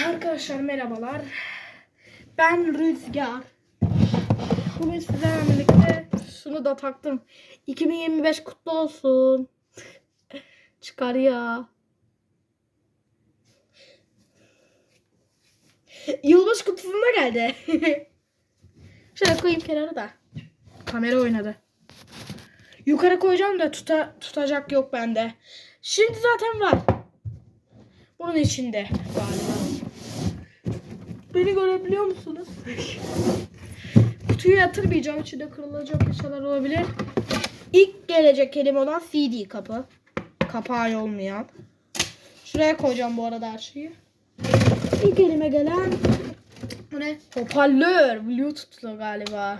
Arkadaşlar merhabalar. Ben Rüzgar. Bugün sizlerle birlikte şunu da taktım. 2025 kutlu olsun. Çıkar ya. Yılbaşı kutusunda geldi. Şöyle koyayım kenara da. Kamera oynadı. Yukarı koyacağım da tuta, tutacak yok bende. Şimdi zaten var. Bunun içinde galiba. Beni görebiliyor musunuz? Kutuyu yatırmayacağım. İçinde kırılacak bir şeyler olabilir. İlk gelecek kelime olan CD kapı. Kapağı olmayan. Şuraya koyacağım bu arada her şeyi. İlk elime gelen bu ne? Hoparlör. Bluetooth'lu galiba.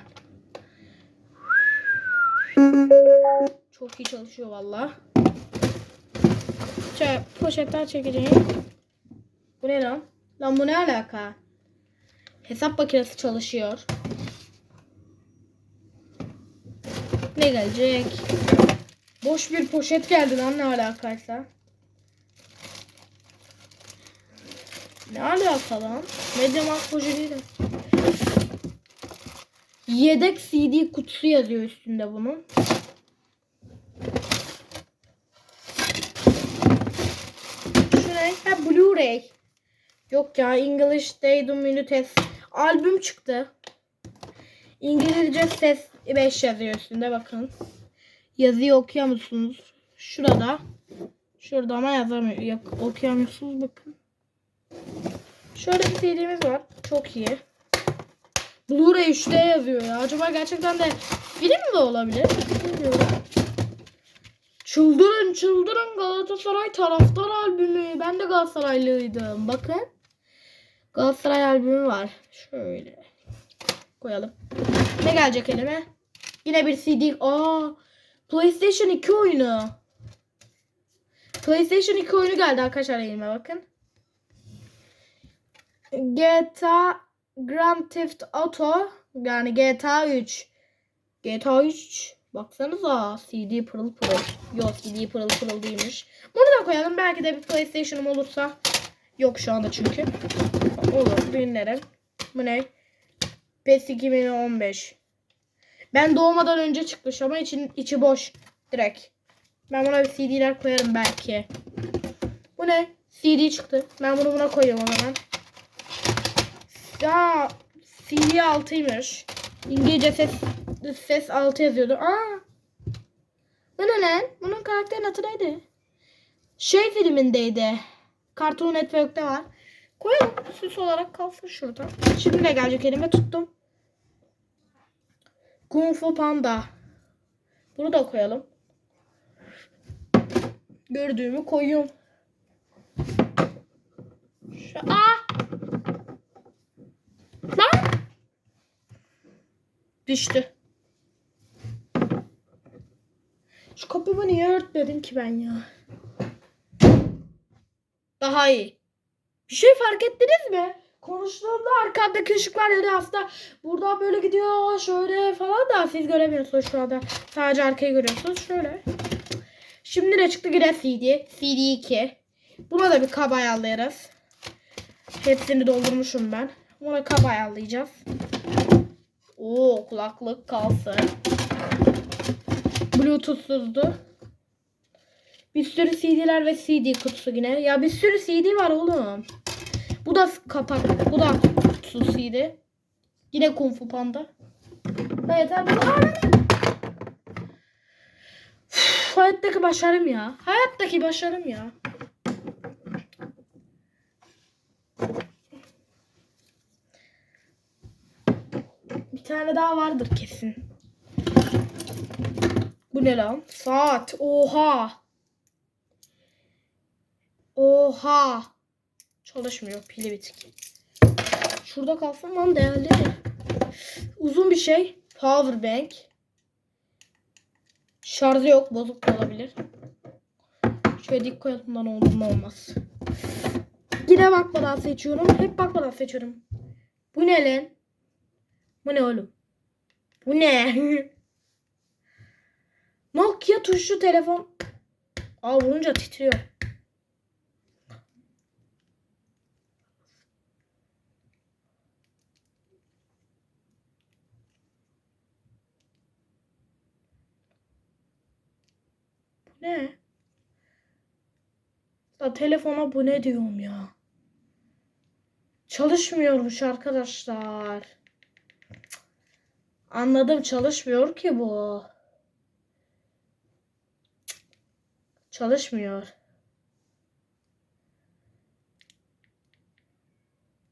Çok iyi çalışıyor valla. Şöyle poşetten çekeceğim. Bu ne lan? Lan bu ne alaka? Hesap makinesi çalışıyor. Ne gelecek? Boş bir poşet geldi lan ne alakaysa. Ne alaka lan? Mediamarkt poşeti de. Yedek CD kutusu yazıyor üstünde bunun. Şu ne? Ha Blu-ray. Yok ya English Daydum Minutes albüm çıktı. İngilizce ses 5 yazıyor üstünde bakın. Yazıyı okuyor musunuz? Şurada. Şurada ama yazamıyor. Yok, okuyamıyorsunuz bakın. Şöyle bir CD'miz var. Çok iyi. Blu-ray 3D yazıyor ya. Acaba gerçekten de film mi olabilir? Bilmiyorum. Çıldırın çıldırın Galatasaray taraftar albümü. Ben de Galatasaraylıydım. Bakın. Galatasaray albümü var. Şöyle. Koyalım. Ne gelecek elime? Yine bir CD. Aa, PlayStation 2 oyunu. PlayStation 2 oyunu geldi arkadaşlar elime bakın. GTA Grand Theft Auto yani GTA 3. GTA 3 baksanıza CD pırıl pırıl. Yok CD pırıl pırıl değilmiş. Bunu da koyalım belki de bir PlayStation'ım olursa. Yok şu anda çünkü. Olur dinlerim. Bu ne? PES 2015. Ben doğmadan önce çıkmış ama için, içi boş. Direkt. Ben buna bir CD'ler koyarım belki. Bu ne? CD çıktı. Ben bunu buna koyuyorum o zaman. Ya CD 6'ymış. İngilizce ses ses 6 yazıyordu. Aa. Bu ne lan? Bunun karakterin adı neydi? Şey filmindeydi. Cartoon Network'te var. Koyalım. Süs olarak kalsın şurada. Şimdi ne gelecek elime tuttum. Kung Fu Panda. Bunu da koyalım. Gördüğümü koyuyorum. Şu, aa! Lan! Düştü. Şu kapımı niye örtmedim ki ben ya? Daha iyi. Bir şey fark ettiniz mi? Konuştuğumda arkamdaki ışıklar ya aslında buradan böyle gidiyor şöyle falan da siz göremiyorsunuz şu anda. Sadece arkayı görüyorsunuz. Şöyle. Şimdi ne çıktı yine CD. CD 2. Buna da bir kaba ayarlayarız. Hepsini doldurmuşum ben. Buna kaba ayarlayacağız. Oo kulaklık kalsın. Bluetooth'suzdu. Bir sürü CD'ler ve CD kutusu yine. Ya bir sürü CD var oğlum. Bu da kapak. Bu da kutusu CD. Yine Kung Fu Panda. Da yeter. Bu Hayattaki başarım ya. Hayattaki başarım ya. Bir tane daha vardır kesin. Bu ne lan? Saat. Oha. Oha. Çalışmıyor. Pili bitik. Şurada kalsın lan değerli. Uzun bir şey. Power bank. Şarjı yok. Bozuk olabilir. Şöyle dik koyalım lan olduğunda olmaz. Yine bakmadan seçiyorum. Hep bakmadan seçiyorum. Bu ne lan? Bu ne oğlum? Bu ne? Nokia tuşlu telefon. Aa vurunca titriyor. Ne? Da telefona bu ne diyorum ya. Çalışmıyormuş arkadaşlar. Anladım çalışmıyor ki bu. Çalışmıyor.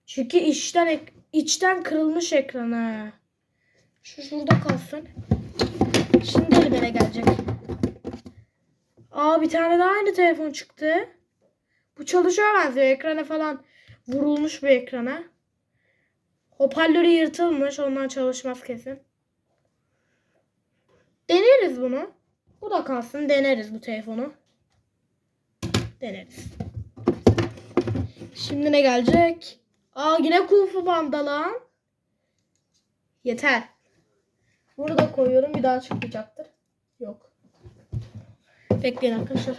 Çünkü içten içten kırılmış ekranı. Şu şurada kalsın. Şimdi elime gelecek. Aa bir tane daha aynı telefon çıktı. Bu çalışıyor benziyor. Ekrana falan vurulmuş bir ekrana. Hoparlörü yırtılmış. Ondan çalışmaz kesin. Deneriz bunu. Bu da kalsın. Deneriz bu telefonu. Deneriz. Şimdi ne gelecek? Aa yine kung fu panda lan. Yeter. Bunu da koyuyorum. Bir daha çıkmayacaktır. Yok. Bekleyin arkadaşlar.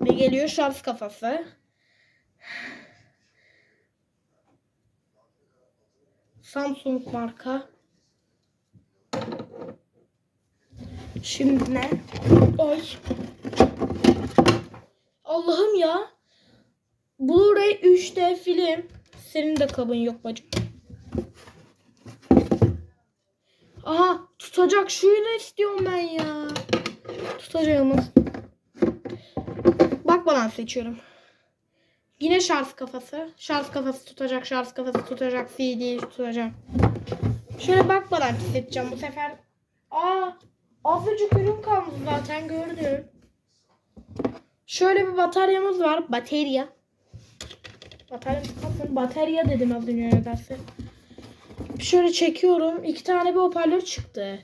Ve geliyor şans kafası. Samsung marka. Şimdi ne? Ay. Allah'ım ya. Blu-ray 3D film. Senin de kabın yok bacım. Aha tutacak şunu istiyorum ben ya. Tutacağımız. Bak bana seçiyorum. Yine şarj kafası. Şarj kafası tutacak, şarj kafası tutacak, CD tutacak. Şöyle bak bana seçeceğim bu sefer. Aa, azıcık ürün kalmış zaten gördüm. Şöyle bir bataryamız var. Batarya. Batarya kalsın. Batarya dedim az önce nedense. Şöyle çekiyorum. İki tane bir hoparlör çıktı.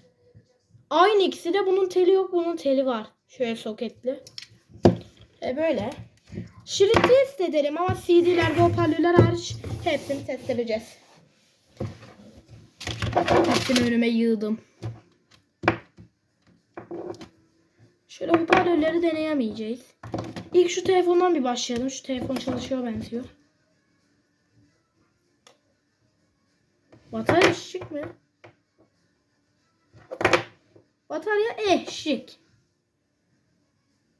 Aynı ikisi de bunun teli yok. Bunun teli var. Şöyle soketli. E böyle. Şimdi test edelim ama CD'ler ve hoparlörler hariç hepsini test edeceğiz. Hepsini önüme yığdım. Şöyle hoparlörleri deneyemeyeceğiz. İlk şu telefondan bir başlayalım. Şu telefon çalışıyor benziyor. Batarya şık mı? Batarya eh şık.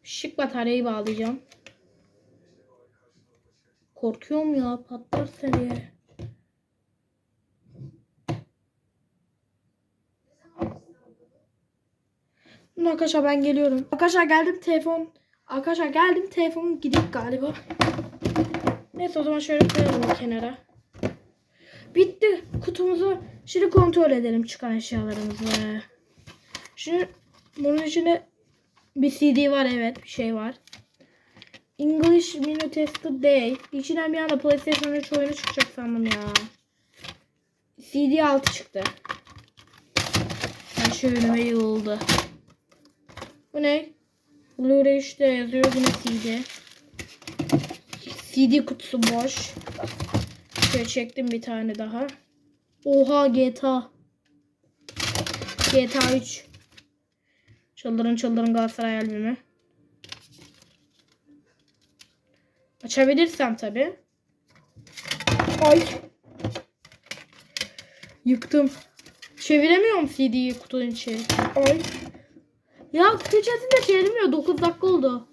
Şık bataryayı bağlayacağım. Korkuyorum ya patlar seni. Arkadaşlar ben geliyorum. Arkadaşlar geldim telefon. Arkadaşlar geldim telefon gidip galiba. Neyse o zaman şöyle koyalım kenara. Bitti. Kutumuzu şimdi kontrol edelim çıkan eşyalarımızı. Şimdi bunun içinde bir CD var evet bir şey var. English Mini Tested Day. İçinden bir anda PlayStation 3 oyunu çıkacak sandım ya. CD 6 çıktı. Ben şöyle yığıldı. Bu ne? Blu-ray 3'te yazıyor yine CD. CD kutusu boş. Şöyle çektim bir tane daha. Oha GTA. GTA 3. Çıldırın çıldırın Galatasaray albümü. Açabilirsem tabi. Ay. Yıktım. Çeviremiyorum CD'yi kutunun içi. Ay. Ya kutu içerisinde çevirmiyor. 9 dakika oldu.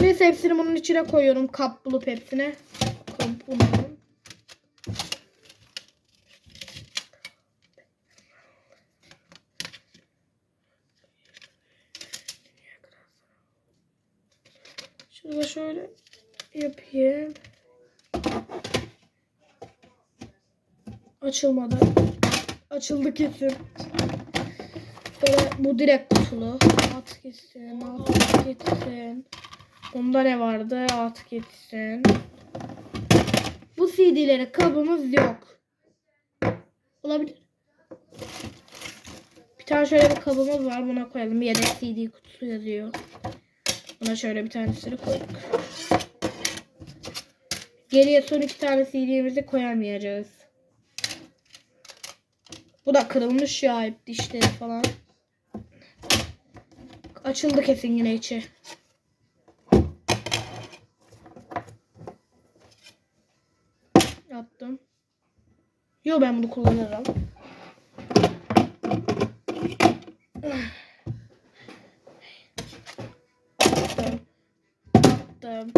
Neyse hepsini bunun içine koyuyorum. Kap bulup hepsine. Bulup. Şurada şöyle yapayım. Açılmadı. Açıldı kesin. Böyle bu direkt kutulu. At gitsin, at gitsin. Bunda ne vardı? At gitsin. Bu CD'lere kabımız yok. Olabilir. Bir tane şöyle bir kabımız var. Buna koyalım. Yedek CD kutusu yazıyor. Buna şöyle bir tanesini koyduk. Geriye son iki tane CD'mizi koyamayacağız. Bu da kırılmış ya hep dişleri falan. Açıldı kesin yine içi. Yaptım. Yo ben bunu kullanırım. Attım. Attım.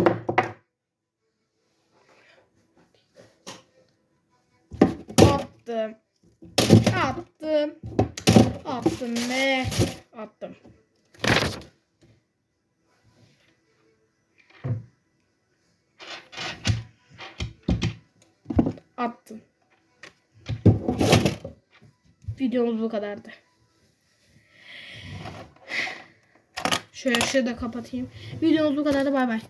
Attım ve attım. Attım. Videomuz bu kadardı. Şöyle ışığı da kapatayım. Videomuz bu kadardı. Bay bay.